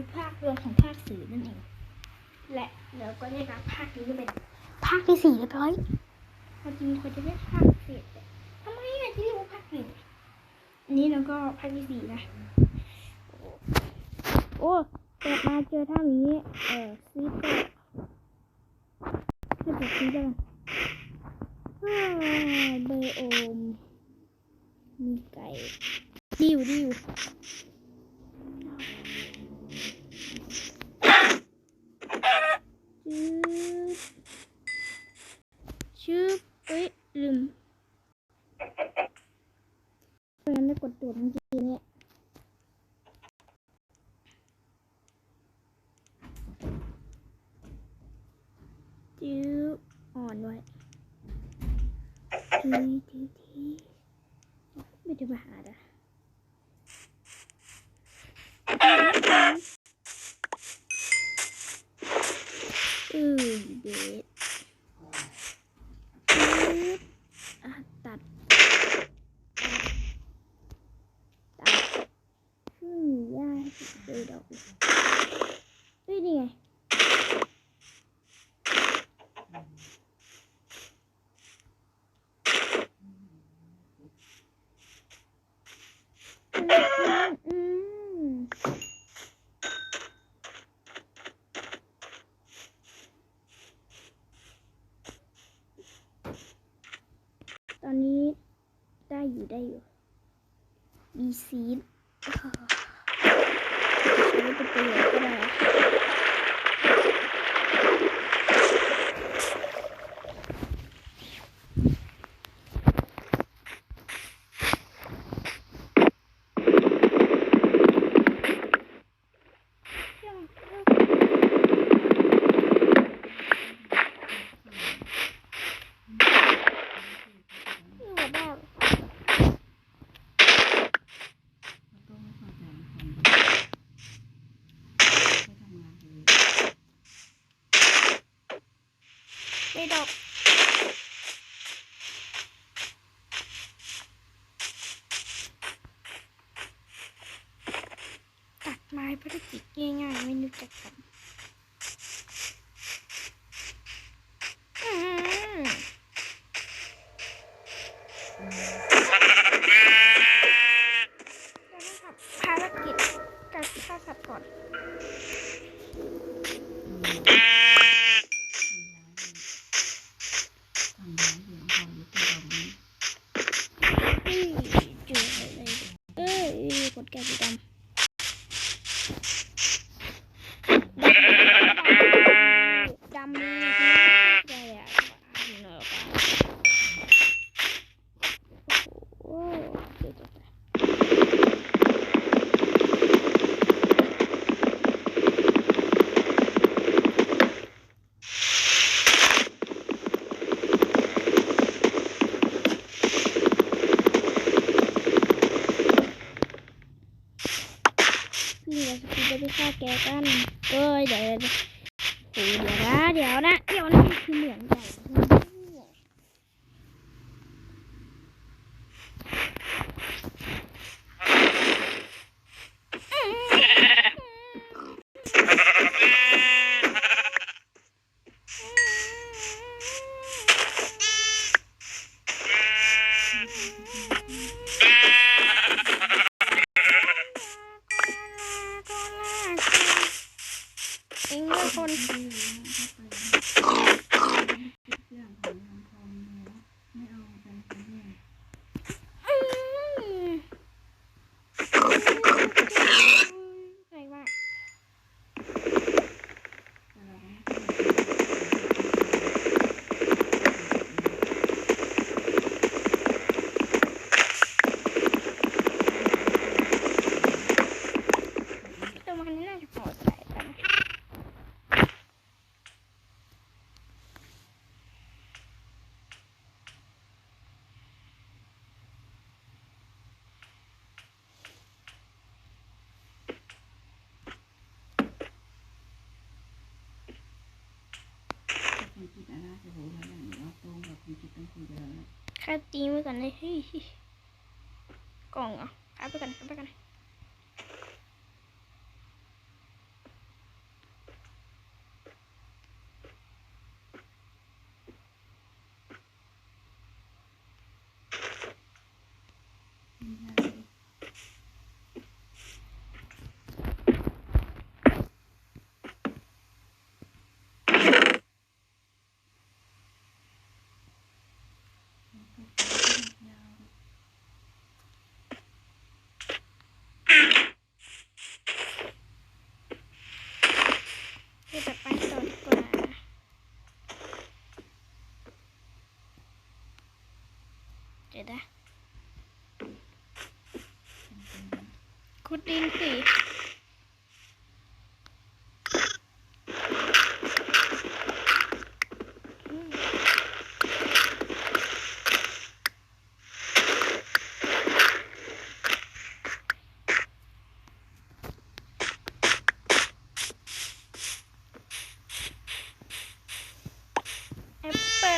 คือภาครวมของภาคสื่อนั่นเอง และแล้วก็ได้รับภาคนี้ก็เป็นภาคที่สี่เรียบร้อยความจริงควรจะเรียกภาคเศษแต่ทำไมอะที่เรียกว่าภาคหนึ่งอันนี้เราก็ภาคที่สี่นะ โอ้เปิดมาเจอท่านี้ เออซีโต้ให้เปิดซีโต้กันอ่าเบอร์โอมมีไก่ดิวดิวชืบชืบเอ้ยลืมเพราะงั้นได้กดตัวจเมื่อกี้เนี่ยจิ้วอ่อนไว้ทีทีทีไม่ได้มาหาดะอือเด็ดปึ๊บอะตัด ตัดอืม ยากเลยดอกเฮ้ยนี่ไงตอนนี้ได้อยู่ได้อยู่มีซีด ใช้เป็นประโยชน์ก็ได้นี่แหละบ้างไม่ ดอกตัดไม้ภารกิจง่ายๆไม่นึกจะต้องทำภารกิจการฆ่าสัตว์ก่อนเอ้ยเจออะไรเอ้ยกดแก้วสีดำดำเลยได้อะเนอะโอ้โหเดี๋ยวๆ พี่เราจะไปฆ่าแกกันเอ้ยเดี๋ยวเดี๋ยวโอ้เดี๋ยวนะเดี๋ยวนะเดี๋ยวนะคือเหมือนใหญ่ เนะโอ้โหอย่างนี้ตรงแบบมีจิตต้องคุยกันแล้วข้าตีไว้ก่อนเลยกล่องอะข้าไปกันข้าไปกันอืม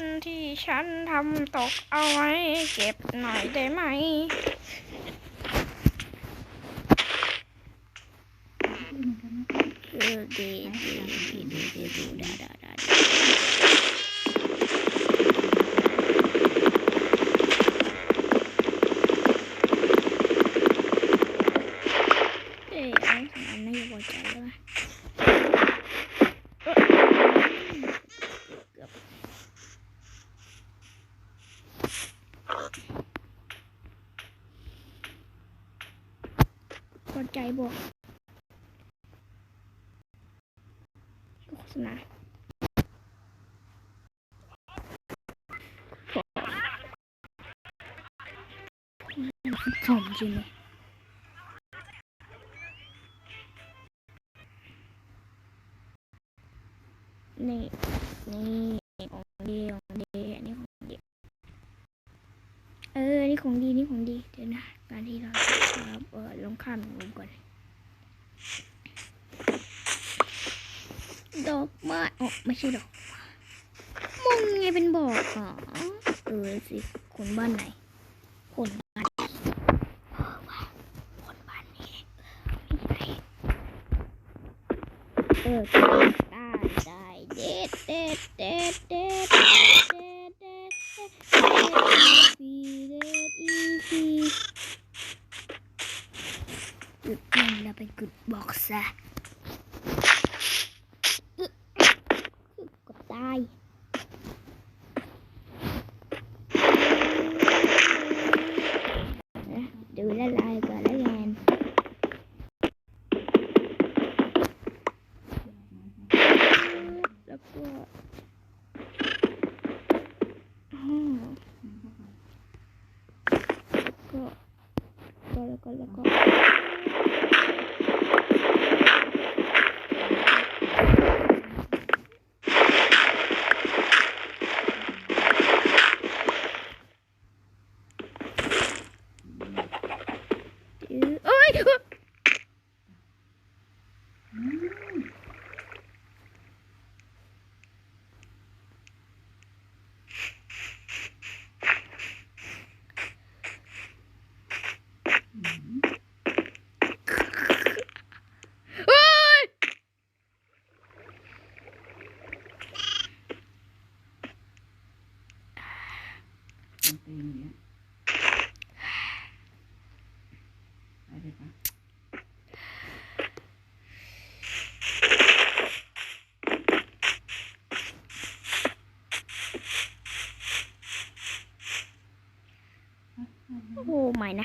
ปเปิลที่ฉันทำตกเอาไว้ เก็บหน่อยได้ไหมเออดีดีดีดีดีดีได้ได้ได้เอ้ยเอาสองอันนี้อย่าพอใจเลยว่ะเอ้ยเกือบ พอใจบอกโฆษณาผมจริงเลยนี่นี่ของดีของดีอันนี้ของดี เออ นี่ของดี นี่ของดี เดี๋ยวนะการที่เรา เออลงข้ามลงก่อนดอกไม้อ๋อไม่ใช่ดอกมึงไงเป็นบอกอ๋อเออสิคนบ้านไหน คนบ้านนี้เออว่าคนบ้านนี้เออได้ได้ good box ra. Có tai đưa ra lại Oh my nè.